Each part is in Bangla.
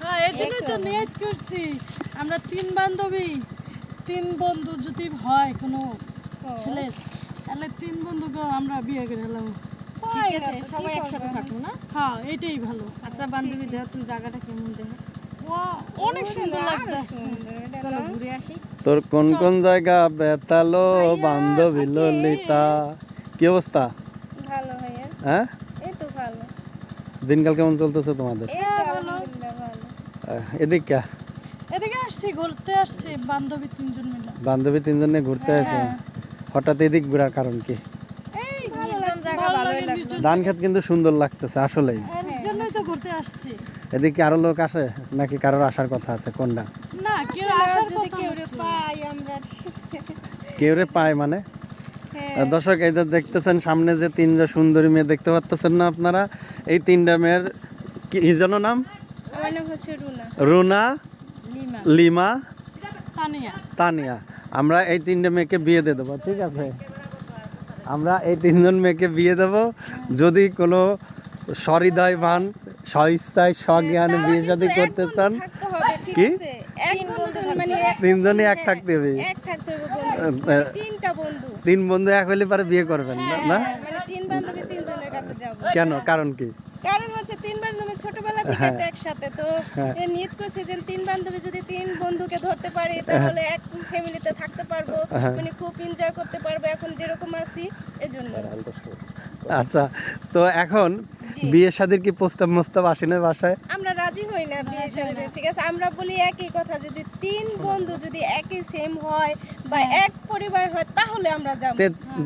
হ্যাঁ এর জন্যই তো করছি আমরা তিন বান্ধবী তিন বন্ধু যদি হয় কোনো ছেলের তাহলে তিন বন্ধুকে আমরা বিয়ে করে সবাই একসাথে না হ্যাঁ এটাই ভালো আচ্ছা বান্ধবী জায়গাটা কেমন অনেক সুন্দর তোর কোন কোন জায়গা বেতালো বান্ধবী কি অবস্থা? হ্যাঁ? দিনকাল কেমন চলতেছে তোমাদের? আহ, এদিক? এদিকে আসছি ঘুরতে আসছি বান্ধবী তিনজন মিলে। বান্ধবী তিনজনে ঘুরতে আছে হ্যাঁ। হঠাৎ এদিক ঘোরার কারণ কি? ধান খেত কিন্তু সুন্দর লাগতেছে আসলেই। এর জন্যই তো ঘুরতে আসছি। এদিকে আরও লোক আসে? নাকি কারোর আসার কথা আছে? কোনটা? না কেউ আসার কথা কেউ পাই আমরা মানে? হ্যাঁ দর্শক এই যে দেখতেছেন সামনে যে তিনটা সুন্দরী মেয়ে দেখতে পাচ্ছেন না আপনারা এই তিনটা মেয়ের কি যেন নাম? রুনা। রুনা লিমা। লিমা তানিয়া। তানিয়া। আমরা এই তিনটে মেয়েকে বিয়ে দিয়ে দেবো ঠিক আছে? আমরা এই তিনজন মেয়েকে বিয়ে দেব। যদি কোনো সহৃদয়বান স্বইচ্ছায় স্বজ্ঞান বিয়ে শাদী করতে চান থাকতে হবে ঠিক কি? মানে তিনজনই এক থাকতে হবে। তিন বন্ধু এক হলে পরে বিয়ে করবেন না? মানে কাছে যাব। কেন? কারণ কি? কারণ হচ্ছে তিন বান্ধবী ছোটবেলা থেকে হ্যাঁ। একসাথে তো হ্যাঁ। নিয়ত করছে যে তিন বান্ধবী যদি তিন বন্ধুকে ধরতে পারি তাহলে এক ফ্যামিলিতে থাকতে পারব হ্যাঁ। মানে খুব এনজয় করতে পারব এখন যেরকম আছি এজন্য। আচ্ছা তো এখন বিয়ে শাদীর কি প্রস্তাব মোস্তাব আসে না বাসায়? আমরা রাজি হই না বিয়ে শাদীতে ঠিক আছে? আমরা বলি একই কথা যদি তিন বন্ধু যদি একই সেম হয় বা এক পরিবার হয় তাহলে আমরা যাব।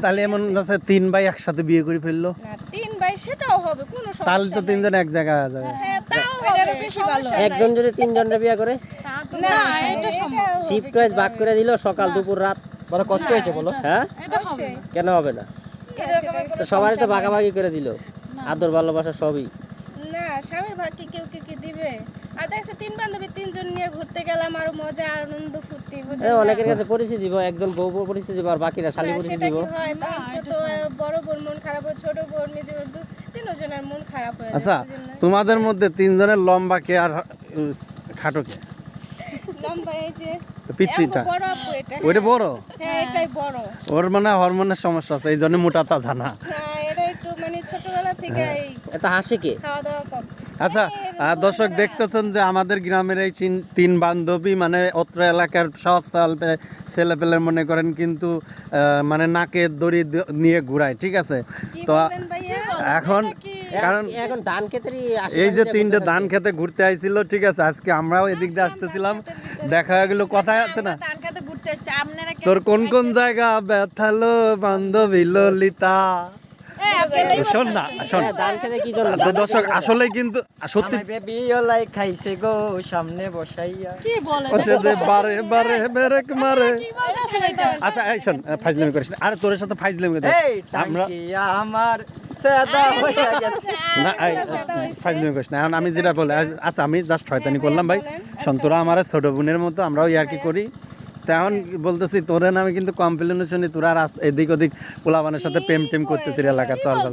তাহলে এমন আছে। তিন ভাই একসাথে বিয়ে করে ফেলল? না তিন ভাই সেটাও হবে কোনো সমস্যা তাহলে তো তিনজন এক জায়গায় হয়ে যাবে। হ্যাঁ তাও হবে, বেশি ভালো। একজন যদি তিনজনের বিয়ে করে? তা তো না এটা সম্ভব। শিফট ওয়াইজ ভাগ করে দিল সকাল দুপুর রাত। বড় কষ্ট হয়েছে বলো। হ্যাঁ? এটা হবে। কেন হবে না? কোনো তো সবারই তো ভাগাভাগি করে দিল। আদর ভালোবাসা সবই। স্বামীর ভাগ কেউ কি কি দিবে? আর দেখছে তিন বান্ধবী তিনজন নিয়ে ঘুরতে গেলাম আরও মজা আনন্দ ফুর্তি বুঝলেন অনেকের কাছে পরিচয় দিব একজন বউ বউ পরিচয় দিব আর বাকিরা শালি না, পরিচয় দিব হয় তো বড় বোন মন খারাপ হয় ছোট বোন মেজো বোন দু- তিনজনের মন খারাপ হয়ে আচ্ছা তোমাদের মধ্যে তিনজনের লম্বা কে আর খাটো কে? লম্বা এই যে ওইটা বড়? হ্যাঁ এটাই বড়। ওর মানে হরমোনের সমস্যা আছে এই জন্য মোটা তাজা না। হাসি কে? দাওয়া কম। আচ্ছা দর্শক দেখতেছেন যে আমাদের গ্রামের এই তিন বান্ধবী মানে অত্র এলাকার সব ছেলে পেলে মনে করেন কিন্তু মানে নাকে দড়ি নিয়ে ঘুরায় ঠিক আছে? তো এখন কারণ এই যে তিনটে ধান খেতে ঘুরতে আইছিল ঠিক আছে? আজকে আমরাও এদিক দিয়ে আসতেছিলাম। দেখা গেল কথায় আছে না? ধান খেতে ঘুরতে আসছে আপনারা তোর কোন কোন জায়গা ব্যথালো বান্ধবী ললিতা? শোন না শোন। ধান খেতে কি জন্য? তো দর্শক আসলে কিন্তু সত্যি বিয়লাই খাইছে গো সামনে বসাইয়া। কি বলে? ও সে যে বারে বারে বেরেক মারে। আচ্ছা এই শোন ফাইজলামি করিস আরে তোর সাথে ফাইজলামি করিস আমরা আমার আমি যেটা বলে আচ্ছা আমি জাস্ট শয়তানি করলাম ভাই। সন্তরা আমার ছোট বোনের মতো আমরাও ইয়ার্কি করি। তেমন বলতেছি তোরে নামে কিন্তু কমপ্লেন শুনি তোরা এদিক ওদিক পোলাবানের সাথে প্রেম টেম করতেছি এলাকার চল চল।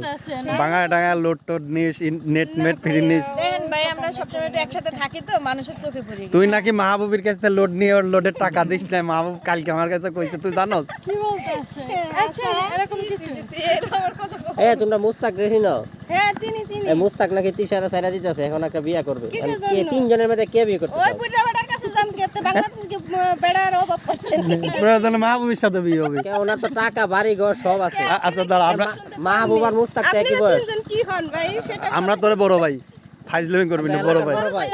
বাঙা ডাঙা লোড টোড নিস নেট মেট ফিরি নিস। ভাই আমরা সবসময় একসাথে থাকি তো মানুষের চোখে পড়ি। তুই নাকি মাহবুবির কাছে লোড নিয়ে ওর লোডের টাকা দিস না মাহবুব কালকে আমার কাছে কইছে তুই জানোস? কি বলতেছে আচ্ছা। এরকম কিছু এরকমের কথা বল। এ তোমরা মুস্তাক রেখি নাও। হ্যাঁ চিনি চিনি। এই মুস্তাক নাকি তিসারা সাইরা দিতেছে এখন একটা বিয়ে করবে। কে তিনজনের মধ্যে কে বিয়ে করতে প্রয়োজনে মাহবুবির সাথে বিয়ে হবে ওনার তো টাকা বাড়ি ঘর সব আছে আচ্ছা দাঁড়া আমরা মাহবুব আর মুস্তাক একই বয়স তিনজন কি হন ভাই সেটা আমরা তোরে বড় ভাই ফাইজলামি করবি না বড় ভাই বড় ভাই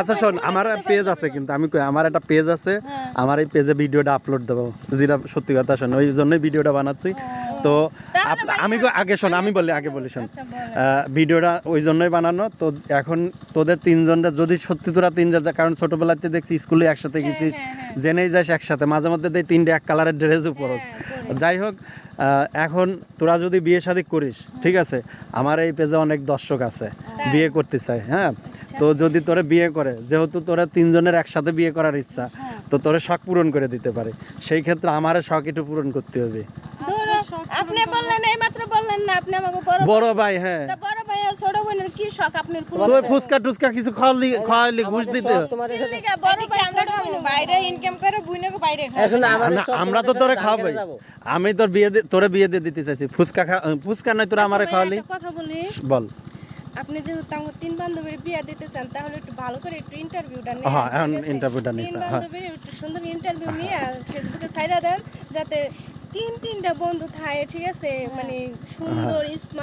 আচ্ছা শোন আমার পেজ আছে কিন্তু আমি কই আমার একটা পেজ আছে আমার এই পেজে ভিডিওটা আপলোড দেবো যেটা সত্যি কথা শোন ওই জন্যই ভিডিওটা বানাচ্ছি তো আপ- আমি আগে শোন আমি বলি আগে বলি শোন। আচ্ছা ভিডিওটা ওই জন্যই বানানো তো এখন তোদের তিনজনটা যদি সত্যি তোরা তিনজন কারণ ছোটবেলাতে দেখছি স্কুলে একসাথে গেছিস জেনেই যাস একসাথে। মাঝে মধ্যে দেখ তিনটে এক কালারের ড্রেস পরস। যাই হোক এখন তোরা যদি বিয়ে শাদী করিস ঠিক আছে? আমার এই পেজে অনেক দর্শক আছে বিয়ে করতে চায় হ্যাঁ? তো যদি তোরে বিয়ে করে যেহেতু তোরা তিনজনের একসাথে বিয়ে করার ইচ্ছা তো তোরে শখ পূরণ করে দিতে পারে। সেই ক্ষেত্রে আমারও শখ একটু পূরণ করতে হবে। আপনি বললেন এই মাত্র বললেন না আপনি আমাকে বড় বড় ভাই হ্যাঁ। তা বড় ভাই আর ছোট বোনের কি শখ আপনার কোন তো ফুচকা টুচকা কিছু খাওয়ালি খাওয়ালি ঘুষ দিতে। সব তোমাদের সাথে। লিগা বড় ভাই আমরা বাইরে ইনকাম করে বুইনাকে বাইরে সব আমরা তো তোরে যাব। আমি তোর বিয়ে দি- তোরে বিয়ে দিয়ে দিতে চাইছি। ফুচকা খা ফুচকা নয় তোরা আমারে খাওয়ালি। কথা বলি। বল। আপনি যেহেতু আমার তিন বান্ধবীর বিয়ে দিতে চান তাহলে একটু ভালো করে একটু ইন্টারভিউটা নিয়ে হ্যাঁ, এখন আছে? interviewটা তিন নিতে, হ্যাঁ। বান্ধবীর একটু সুন্দর ইন্টারভিউ নিয়ে ফেসবুকে ছাইড়া দেন যাতে তিন তিনটা বন্ধু থাকে ঠিক আছে? মানে সুন্দর স্মার্ট